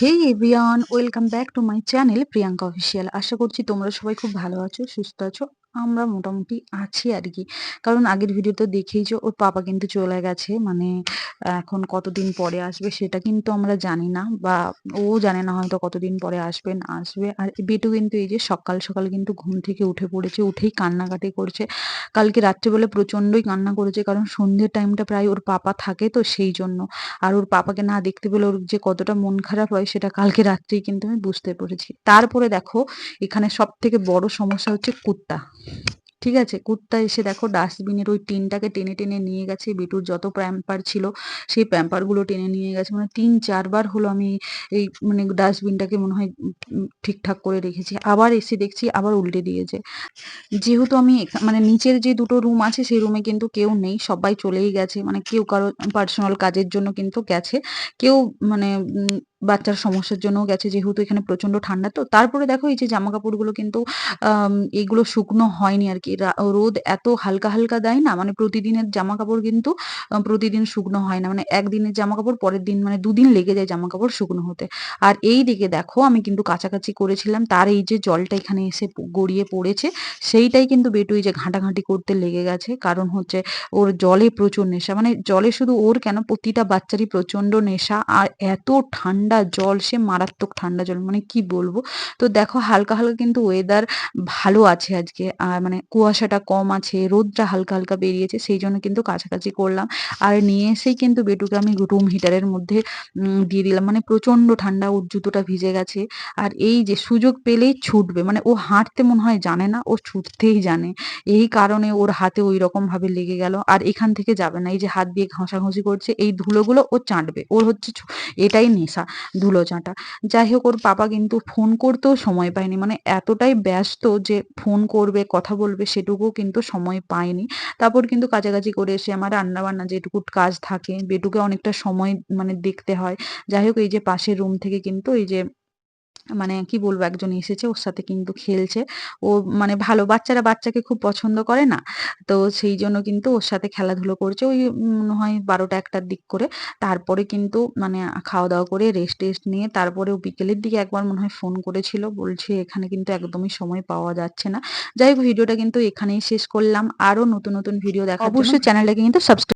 Hey everyone welcome back to my channel Priyanka official আশা করছি তোমরা সবাই খুব ভালো আছো, সুস্থ আছো। আমরা মোটামুটি আছি আর কি কারণ আগের ভিডিওতে দেখেইছো ওর পাপা কিন্তু চলে গেছে মানে এখন কতদিন পরে আসবে সেটা কিন্তু আমরা জানি না বা ও জানে না হয়তো কতদিন পরে আসবে, না আসবে। আর বেটু কিন্তু এই যে সকাল সকাল কিন্তু ঘুম থেকে উঠে পড়েছে, উঠেই কান্নাকাটি করছে। কালকে রাত্রেবেলা প্রচণ্ডই কান্না করেছে কারণ সন্ধ্যের টাইমটা প্রায় ওর পাপা থাকে তো সেই জন্য। আর ওর পাপাকে না দেখতে পেলে ওর যে কতটা মন খারাপ হয় সেটা কালকে রাত্রেই কিন্তু আমি বুঝতে পেরেছি। তারপরে দেখো, এখানে সব থেকে বড় সমস্যা হচ্ছে কুত্তা। ঠিক আছে? কুত্তা এসে দেখো ডাস্টবিনের ওই টিনটাকে টেনে টেনে নিয়ে গেছে। বিটুর যত প্যাম্পার ছিল, সেই প্যাম্পারগুলো টেনে নিয়ে গেছে। মানে তিন চারবার হলো আমি এই মানে ডাস্টবিনটাকে মনে হয় ঠিকঠাক করে রেখেছি। আবার এসে দেখছি আবার উল্টে দিয়েছে। যেহেতু আমি মানে নিচের যে দুটো রুম আছে, সেই রুমে কিন্তু কেউ নেই, সবাই চলেই গেছে। মানে কেউ কারও পার্সোনাল কাজের জন্য কিন্তু গেছে। কেউ মানে বাচ্চার সমস্যার জন্যও গেছে, যেহেতু এখানে প্রচণ্ড ঠান্ডা, তো তারপরে দেখো এই যে জামা কাপড়গুলো কিন্তু এগুলো শুকনো হয়নি আর কি। রোদ এত হালকা হালকা দেয় না মানে প্রতিদিনের জামা কাপড় কিন্তু প্রতিদিন শুকনো হয় না। মানে একদিনের জামা কাপড় পরের দিন মানে দুদিন লেগে যায় জামা কাপড় শুকনো হতে। আর এই দিকে দেখো, আমি কিন্তু কাছাকাছি করেছিলাম, তার এই যে জলটা এখানে এসে গড়িয়ে পড়েছে, সেইটাই কিন্তু বেটু এই যে ঘাঁটাঘাঁটি করতে লেগে গেছে। কারণ হচ্ছে, ওর জলে প্রচুর নেশা মানে জলে শুধু ওর কেন, প্রতিটা বাচ্চারই প্রচণ্ড নেশা, আর এত ঠান্ডা জল, সে মারাত্মক ঠান্ডা জল মানে কি বলব? তো দেখো হালকা হালকা কিন্তু ওয়েদার ভালো আছে আজকে। আর মানে কুয়াশাটা কম আছে, রোদটা হালকা হালকা বেরিয়েছে, সেই জন্য কিন্তু কাছাকাছি করলাম। আর নিয়ে এসেই কিন্তু বেটুকে আমি রুম হিটারের মধ্যে দিয়ে দিলাম। মানে প্রচণ্ড ঠান্ডা, ওর জুতোটা ভিজে গেছে। আর এই যে সুযোগ পেলেই ছুটবে। মানে ও হাঁটতে মনে হয় জানে না, ও ছুটতেই জানে। এই কারণে ওর হাতে ওই রকম ভাবে লেগে গেল। আর এখান থেকে যাবে না। এই যে হাত দিয়ে ঘষাঘষি করছে, এই ধুলোগুলো ও চাটবে ওর হচ্ছে এটাই নেশা। ধুলো চাঁটা। যাই হোক ওর পাপা কিন্তু ফোন করতেও সময় পায়নি। মানে এতটাই ব্যস্ত যে ফোন করবে, কথা বলবে সেটুকু কিন্তু সময় পায়নি। তারপর কিন্তু কাছাকাছি করে এসে আমার রান্না বান্না যেটুকু কাজ থাকে বেটুকে অনেকটা সময় মানে দেখতে হয়। যাই হোক এই যে পাশের রুম থেকে কিন্তু এই যে মানে কি বলব? একজন এসেছে ওর সাথে কিন্তু খেলছে। ও মানে ভালো বাচ্চারা বাচ্চাকে খুব পছন্দ করে না। তো সেই জন্য কিন্তু ওর সাথে খেলাধুলো করছে ওই মনে হয় বারোটা একটার দিক করে। তারপরে কিন্তু মানে খাওয়া দাওয়া করে রেস্ট টেস্ট নিয়ে তারপরে ও বিকেলের দিকে একবার মনে হয় ফোন করেছিল। বলছে এখানে কিন্তু একদমই সময় পাওয়া যাচ্ছে না। যাই হোক ভিডিওটা কিন্তু এখানেই শেষ করলাম। আরও নতুন নতুন ভিডিও জন্য অবশ্যই। চ্যানেলটাকে কিন্তু সাবস্ক্রাইব